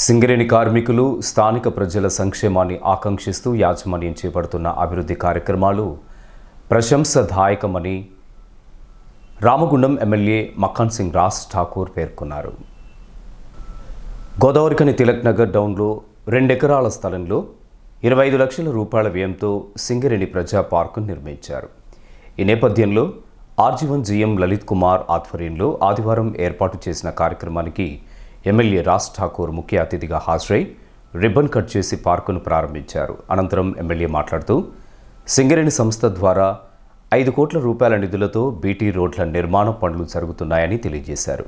సింగరేణి కార్మికులు స్థానిక ప్రజల సంక్షేమాన్ని ఆకాంక్షిస్తూ యాజమాన్యం చేపడుతున్న అభివృద్ధి కార్యక్రమాలు ప్రశంసదాయకమని రామగుండం ఎమ్మెల్యే మఖాన్ సింగ్ రాజ్ ఠాకూర్ పేర్కొన్నారు. గోదావరికని తిలక్ నగర్ డౌన్లో రెండెకరాల స్థలంలో ఇరవై ఐదు లక్షల రూపాయల వ్యయంతో సింగరేణి ప్రజా పార్కును నిర్మించారు. ఈ నేపథ్యంలో ఆర్జీవన్ జీఎం లలిత్ కుమార్ ఆధ్వర్యంలో ఆదివారం ఏర్పాటు చేసిన కార్యక్రమానికి ఎమ్మెల్యే రాజ్ ఠాకూర్ ముఖ్య అతిథిగా హాజరై రిబ్బన్ కట్ చేసి పార్కును ప్రారంభించారు. అనంతరం ఎమ్మెల్యే మాట్లాడుతూ సింగరేణి సంస్థ ద్వారా ఐదు కోట్ల రూపాయల నిధులతో బీటీ రోడ్ల నిర్మాణ పనులు జరుగుతున్నాయని తెలియజేశారు.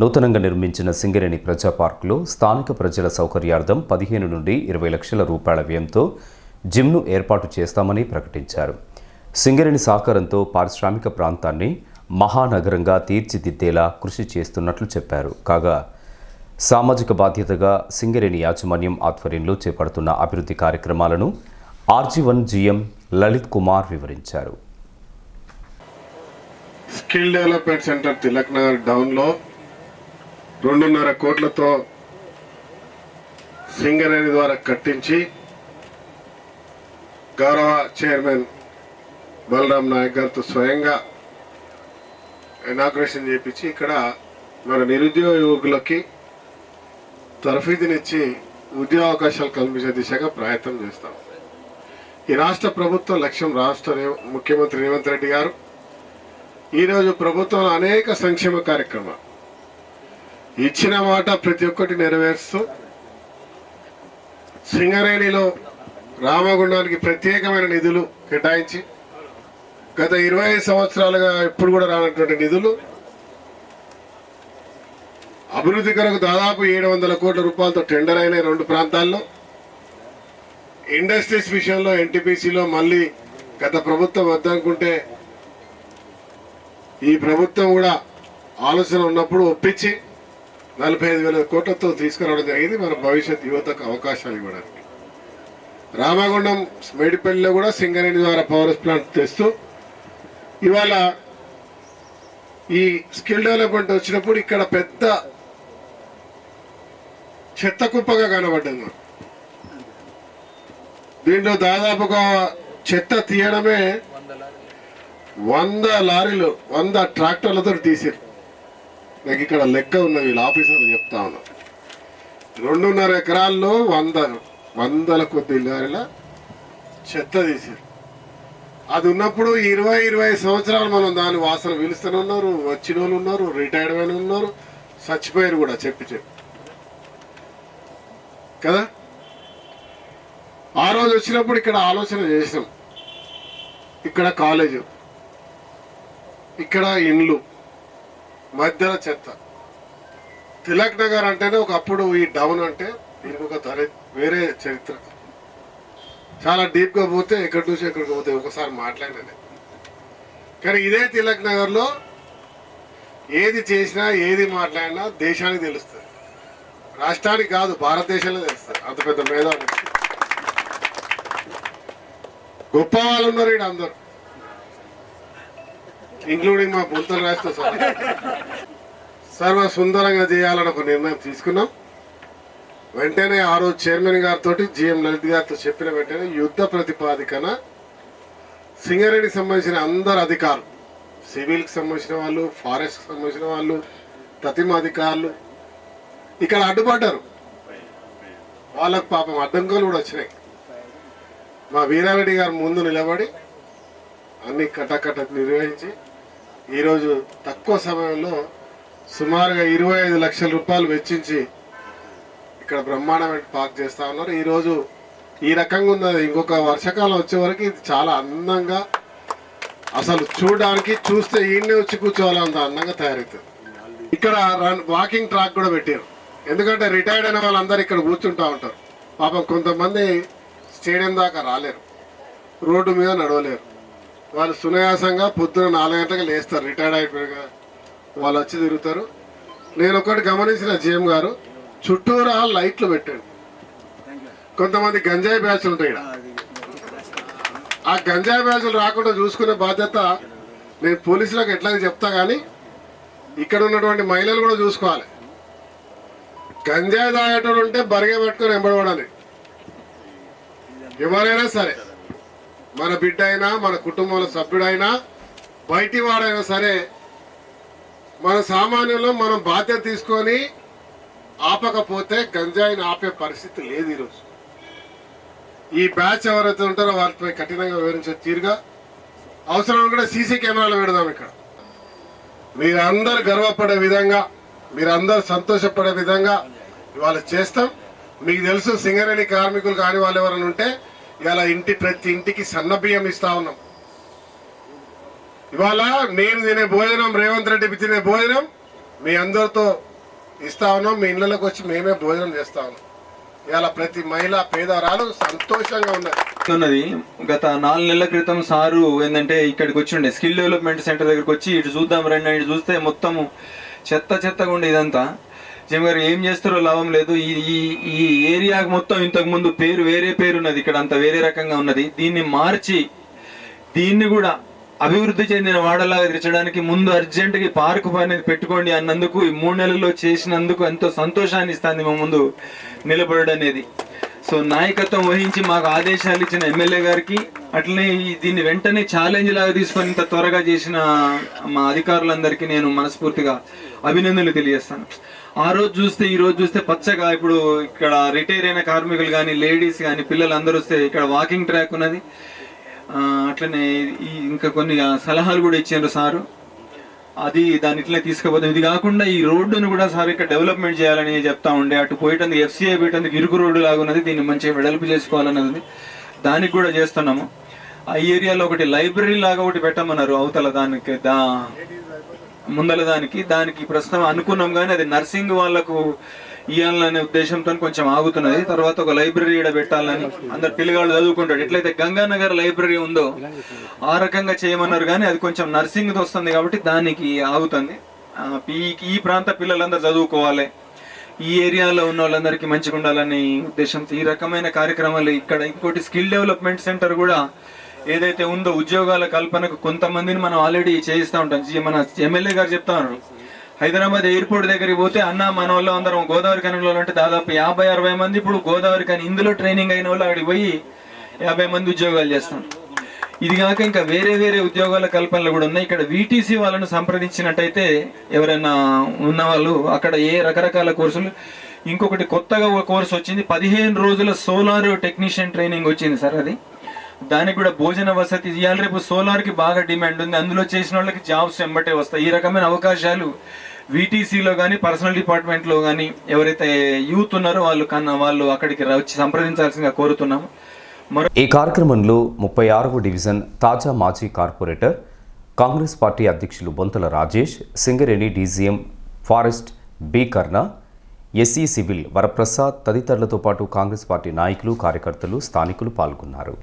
నూతనంగా నిర్మించిన సింగరేణి ప్రజా పార్కులో స్థానిక ప్రజల సౌకర్యార్థం పదిహేను నుండి ఇరవై లక్షల రూపాయల వ్యయంతో జిమ్ను ఏర్పాటు చేస్తామని ప్రకటించారు. సింగరేణి సహకారంతో పారిశ్రామిక ప్రాంతాన్ని మహానగరంగా తీర్చిదిద్దేలా కృషి చేస్తున్నట్లు చెప్పారు. కాగా సామాజిక బాధ్యతగా సింగరేణి యాజమాన్యం ఆధ్వర్యంలో చేపడుతున్న అభివృద్ధి కార్యక్రమాలను RG one GM Lalit Kumar వివరించారు. Skill development centre Tilak Nagar డౌన్లో రెండున్నర కోట్లతో సింగరేణి ద్వారా కట్టించి గౌరవ చైర్మన్ బలరాం నాయక్ గారితో స్వయంగా ఇనాగ్రేషన్ చేపించి ఇక్కడ మన నిరుద్యోగ యువకులకి తరఫీదునిచ్చి ఉద్యోగ అవకాశాలు కల్పించే దిశగా ప్రయత్నం చేస్తాం. ఈ రాష్ట్ర ప్రభుత్వం లక్ష్యం రాష్ట్ర ముఖ్యమంత్రి రేవంత్ రెడ్డి గారు. ఈరోజు ప్రభుత్వం అనేక సంక్షేమ కార్యక్రమాలు. ఇచ్చిన మాట ప్రతి ఒక్కటి నెరవేరుస్తూ సింగరేణిలో రామగుండానికి ప్రత్యేకమైన నిధులు కేటాయించి గత ఇరవై ఐదు సంవత్సరాలుగా ఎప్పుడు కూడా రానటువంటి నిధులు అభివృద్ధి కొరకు దాదాపు ఏడు వందల కోట్ల రూపాయలతో టెండర్ అయిన రెండు ప్రాంతాల్లో. ఇండస్ట్రీస్ విషయంలో ఎన్టీపీసీలో మళ్ళీ గత ప్రభుత్వం వద్దనుకుంటే ఈ ప్రభుత్వం కూడా ఆలోచన ఉన్నప్పుడు ఒప్పించి నలభై ఐదు వేల కోట్లతో తీసుకురావడం జరిగింది. మన భవిష్యత్ యువతకు అవకాశాలు ఇవ్వడానికి. రామగుండం మేడిపల్లిలో కూడా సింగరేణి ద్వారా పవర్ ప్లాంట్ తెస్తూ ఇవాళ ఈ స్కిల్ డెవలప్మెంట్ వచ్చినప్పుడు ఇక్కడ పెద్ద చెత్త కుప్పగా కనబడ్డది. మనకు. దీంట్లో దాదాపుగా చెత్త తీయడమే వంద లారీలు వంద ట్రాక్టర్లతో తీసారు. నాకు ఇక్కడ లెక్క ఉన్నది వీళ్ళ ఆఫీసర్ చెప్తా ఉన్నా. రెండున్నర ఎకరాల్లో వంద వందల కొద్ది లారీల చెత్త తీసారు. అది ఉన్నప్పుడు ఇరవై ఇరవై సంవత్సరాలు మనం దాని వాసన పిలుస్తూనే ఉన్నారు వచ్చిన వాళ్ళు ఉన్నారు రిటైర్డ్ అయిన ఉన్నారు చచ్చిపోయారు కూడా చెప్పి చెప్పి. కదా? ఆ రోజు వచ్చినప్పుడు ఇక్కడ ఆలోచన చేసినాం ఇక్కడ కాలేజు ఇక్కడ ఇండ్లు మధ్యలో చెత్త. తిలక్ నగర్ అంటేనే ఒకప్పుడు ఈ డౌన్ అంటే దీనికి ఒక దరి వేరే చరిత్ర. చాలా డీప్గా పోతే ఎక్కడి నుంచి ఎక్కడికి పోతే ఒకసారి మాట్లాడినది కానీ ఇదే తిలక్ నగర్లో ఏది చేసినా ఏది మాట్లాడినా దేశానికి తెలుస్తుంది. రాష్ట్రానికి కాదు భారతదేశంలో తెలుస్తుంది. అంత పెద్ద మేధావి గొప్ప వాళ్ళు ఉన్నారు ఇక్కడ అందరు. ఇంక్లూడింగ్ మా పుంతలు రాస్తా సార్ సర్వ సుందరంగా చేయాలని ఒక నిర్ణయం తీసుకున్నాం. వెంటనే ఆ రోజు చైర్మన్ గారితో జిఎం లలిత్ గారితో చెప్పిన వెంటనే యుద్ధ ప్రతిపాదికన సింగరేణికి సంబంధించిన అందరు అధికారులు సివిల్కి సంబంధించిన వాళ్ళు ఫారెస్ట్కి సంబంధించిన వాళ్ళు ప్రతిమ అధికారులు ఇక్కడ అడ్డుపడ్డారు. వాళ్ళకు పాపం అడ్డంకులు కూడా వచ్చినాయి. మా వీరారెడ్డి గారు ముందు నిలబడి అన్ని కటకట నిర్వహించి ఈరోజు తక్కువ సమయంలో సుమారుగా ఇరవై ఐదు లక్షల రూపాయలు వెచ్చించి ఇక్కడ బ్రహ్మాండమైన పార్క్ చేస్తా ఉన్నారు. ఈరోజు ఈ రకంగా ఉన్నది. ఇంకొక వర్షాకాలం వచ్చే వరకు ఇది చాలా అందంగా అసలు చూడడానికి చూస్తే ఈయన్నే వచ్చి కూర్చోవాలంత అందంగా తయారవుతుంది. ఇక్కడ రన్ వాకింగ్ ట్రాక్ కూడా పెట్టారు. ఎందుకంటే రిటైర్డ్ అయిన వాళ్ళందరూ ఇక్కడ కూర్చుంటూ ఉంటారు. పాపం కొంతమంది స్టేడియం దాకా రాలేరు. రోడ్డు మీద నడవలేరు. వాళ్ళు సునాయాసంగా పొద్దున నాలుగు గంటలకు లేస్తారు. రిటైర్డ్ అయిపోయాక వాళ్ళు వచ్చి తిరుగుతారు. నేను ఒకటి గమనించిన జిఎం గారు చుట్టూరా లైట్లు పెట్టాడు. కొంతమంది గంజాయి బ్యాచ్లు ఉంటాయి ఈడ. ఆ గంజాయి బ్యాచ్లు రాకుండా చూసుకునే బాధ్యత నేను పోలీసులకు ఎట్లా చెప్తా కానీ ఇక్కడ ఉన్నటువంటి మహిళలు కూడా చూసుకోవాలి. గంజాయి తాగేటోడు ఉంటే బరిగే పట్టుకొని ఎంబడబడాలి ఎవరైనా సరే మన బిడ్డ అయినా మన కుటుంబంలో సభ్యుడైనా బయటి వాడైనా సరే మన సామాన్యులు మనం బాధ్యత తీసుకొని ఆపకపోతే గంజాయిని ఆపే పరిస్థితి లేదు ఈరోజు. ఈ బ్యాచ్ ఎవరైతే ఉంటారో వారిపై కఠినంగా వివరించే తీరుగా అవసరం కూడా సీసీ కెమెరాలు పెడదాం ఇక్కడ. మీరందరు గర్వపడే విధంగా మీరందరు సంతోషపడే విధంగా ఇవాళ చేస్తాం. మీకు తెలుసు సింగరేణి కార్మికులు కాని వాళ్ళు ఎవరైనా ఉంటే ఇవాళ ఇంటి ప్రతి ఇంటికి సన్న బియ్యం ఇస్తా ఉన్నాం. ఇవాళ నేను తినే భోజనం రేవంత్ రెడ్డి తినే భోజనం మీ అందరితో ఇస్తా ఉన్నాం. మీ ఇళ్ళకి వచ్చి మేమే భోజనం చేస్తా ఉన్నాం. ఇవాళ ప్రతి మహిళ పేదరాలు సంతోషంగా ఉన్నారు. ఉన్నది. గత నాలుగు నెలల క్రితం సారు ఏంటంటే ఇక్కడికి వచ్చి ఉండే స్కిల్ డెవలప్మెంట్ సెంటర్ దగ్గరికి వచ్చి ఇటు చూద్దాం రండి ఇటు చూస్తే మొత్తము చెత్త చెత్తగా ఉండే ఇదంతా. జిమ్ గారు ఏం చేస్తారో లాభం లేదు. ఈ ఈ ఈ ఏరియాకి మొత్తం ఇంతకు ముందు పేరు వేరే పేరు ఉన్నది. ఇక్కడ అంత వేరే రకంగా ఉన్నది. దీన్ని మార్చి దీన్ని కూడా అభివృద్ధి చెందిన వాడలాగా తీర్చడానికి ముందు అర్జెంటుగా పార్కు అనేది పెట్టుకోండి అన్నందుకు ఈ మూడు నెలల్లో చేసినందుకు ఎంతో సంతోషాన్ని ఇస్తుంది మా ముందు నిలబడడం అనేది. సో నాయకత్వం వహించి మాకు ఆదేశాలు ఇచ్చిన ఎమ్మెల్యే గారికి అట్లనే ఈ దీన్ని వెంటనే ఛాలెంజ్ లాగా తీసుకొని ఇంత త్వరగా చేసిన మా అధికారులందరికీ నేను మనస్ఫూర్తిగా అభినందనలు తెలియజేస్తాను. ఆ రోజు చూస్తే ఈ రోజు చూస్తే పచ్చగా ఇప్పుడు ఇక్కడ రిటైర్ అయిన కార్మికులు కానీ లేడీస్ కానీ పిల్లలు అందరూ వస్తే ఇక్కడ వాకింగ్ ట్రాక్ ఉన్నది. అట్లనే ఈ ఇంకా కొన్ని సలహాలు కూడా ఇచ్చారు సారు. అది దాని ఇట్లా తీసుకుపోతాం ఇది కాకుండా ఈ రోడ్డును కూడా సార్ ఇక్కడ డెవలప్మెంట్ చేయాలని చెప్తా ఉండే. అటు పోయేటందుకు ఎఫ్సీఐ పోయేటందుకు ఇరుకు రోడ్డు లాగా ఉన్నది. దీన్ని మంచిగా వెడల్పు చేసుకోవాలన్నది దానికి కూడా చేస్తున్నాము. ఆ ఏరియాలో ఒకటి లైబ్రరీ లాగా ఒకటి పెట్టమన్నారు అవతల దానికి. దా ముందల దానికి దానికి ప్రస్తుతం అనుకున్నాం కానీ అది నర్సింగ్ వాళ్ళకు ఇవ్వాలనే ఉద్దేశంతో కొంచెం ఆగుతున్నది. తర్వాత ఒక లైబ్రరీ ఈడ పెట్టాలని అందరు పిల్లగాళ్ళు చదువుకుంటాడు ఎట్లయితే గంగానగర్ లైబ్రరీ ఉందో ఆ రకంగా చేయమన్నారు కానీ అది కొంచెం నర్సింగ్ వస్తుంది కాబట్టి దానికి ఆగుతుంది. ఈ ఈ ప్రాంత పిల్లలందరూ చదువుకోవాలి. ఈ ఏరియాలో ఉన్న వాళ్ళందరికీ మంచిగా ఉండాలని ఉద్దేశంతో ఈ రకమైన కార్యక్రమాలు ఇక్కడ ఇంకోటి స్కిల్ డెవలప్మెంట్ సెంటర్ కూడా ఏదైతే ఉందో ఉద్యోగాల కల్పనకు కొంతమందిని మనం ఆల్రెడీ చేయిస్తూ ఉంటాం. మన ఎమ్మెల్యే గారు చెప్తా ఉన్నారు. హైదరాబాద్ ఎయిర్పోర్ట్ దగ్గరికి పోతే అన్న మన వాళ్ళు అందరం గోదావరి కనిలో అంటే దాదాపు యాభై అరవై మంది ఇప్పుడు గోదావరి కానీ ఇందులో ట్రైనింగ్ అయిన వాళ్ళు అక్కడికి పోయి యాభై మంది ఉద్యోగాలు చేస్తాం ఇది కాక ఇంకా వేరే వేరే ఉద్యోగాల కల్పనలు కూడా ఉన్నాయి. ఇక్కడ వీటీసీ వాళ్ళను సంప్రదించినట్టయితే ఎవరైనా ఉన్న వాళ్ళు అక్కడ ఏ రకరకాల కోర్సులు ఇంకొకటి కొత్తగా ఒక కోర్సు వచ్చింది. పదిహేను రోజుల సోలార్ టెక్నీషియన్ ట్రైనింగ్ వచ్చింది సార్ అది. దానికి కూడా భోజన వసతి ఇవాళ రేపు సోలార్కి బాగా డిమాండ్ ఉంది. అందులో చేసిన వాళ్ళకి జాబ్స్ వెంబటే వస్తాయి. ఈ రకమైన అవకాశాలు వీటీసీలో కానీ పర్సనల్ డిపార్ట్మెంట్లో కానీ ఎవరైతే యూత్ ఉన్నారో వాళ్ళు కన్నా వాళ్ళు అక్కడికి వచ్చి సంప్రదించాల్సిందిగా కోరుతున్నాము మరో ఈ కార్యక్రమంలో ముప్పై ఆరవ డివిజన్ తాజా మాజీ కార్పొరేటర్ కాంగ్రెస్ పార్టీ అధ్యక్షులు Bonthala Rajesh Singareni DGM forest B Karna SC civil Varaprasad తదితరులతో పాటు కాంగ్రెస్ పార్టీ నాయకులు కార్యకర్తలు స్థానికులు పాల్గొన్నారు.